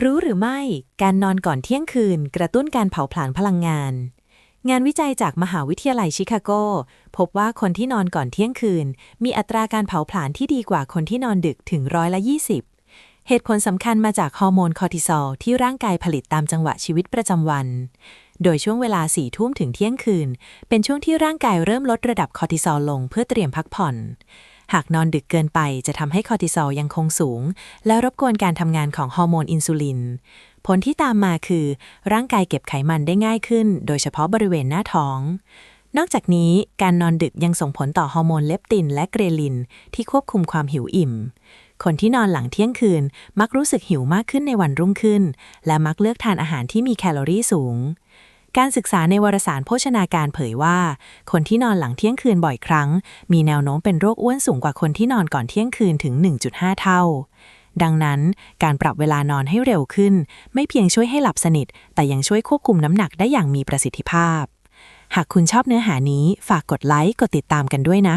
รู้หรือไม่การนอนก่อนเที่ยงคืน กระตุ้นการเผาผลาญพลังงาน งานวิจัยจากมหาวิทยาลัยชิคาโก พบว่าคนที่นอนก่อนเที่ยงคืน มีอัตราการเผาผลาญที่ดีกว่าคนที่นอนดึกถึงร้อยละ20 เหตุผลสำคัญมาจากฮอร์โมนคอร์ติซอลที่ร่างกายผลิตตามจังหวะชีวิตประจำวัน โดยช่วงเวลาสี่ทุ่มถึงเที่ยงคืน เป็นช่วงที่ร่างกายเริ่มลดระดับคอร์ติซอลลงเพื่อเตรียมพักผ่อน หากนอนดึกเกินไปจะทำให้คอร์ติซอลยังคงสูง และรบกวนการทำงานของฮอร์โมนอินซูลิน ผลที่ตามมาคือ ร่างกายเก็บไขมันได้ง่ายขึ้น โดยเฉพาะบริเวณหน้าท้อง นอกจากนี้การนอนดึกยังส่งผลต่อฮอร์โมนเลปตินและเกรลิน ที่ควบคุมความหิวอิ่ม คนที่นอนหลังเที่ยงคืนมักรู้สึกหิวมากขึ้นในวันรุ่งขึ้น และมักเลือกทานอาหารที่มีแคลอรี่สูง การศึกษาในวารสารโภชนาการเผยว่า คนที่นอนหลังเที่ยงคืนบ่อยครั้ง มีแนวโน้มเป็นโรคอ้วนสูงกว่าคนที่นอนก่อนเที่ยงคืนถึง 1.5 เท่า ดังนั้น การปรับเวลานอนให้เร็วขึ้น ไม่เพียงช่วยให้หลับสนิท แต่ยังช่วยควบคุมน้ำหนักได้อย่างมีประสิทธิภาพ หากคุณชอบเนื้อหานี้ฝากกดไลค์กดติดตามกันด้วยนะ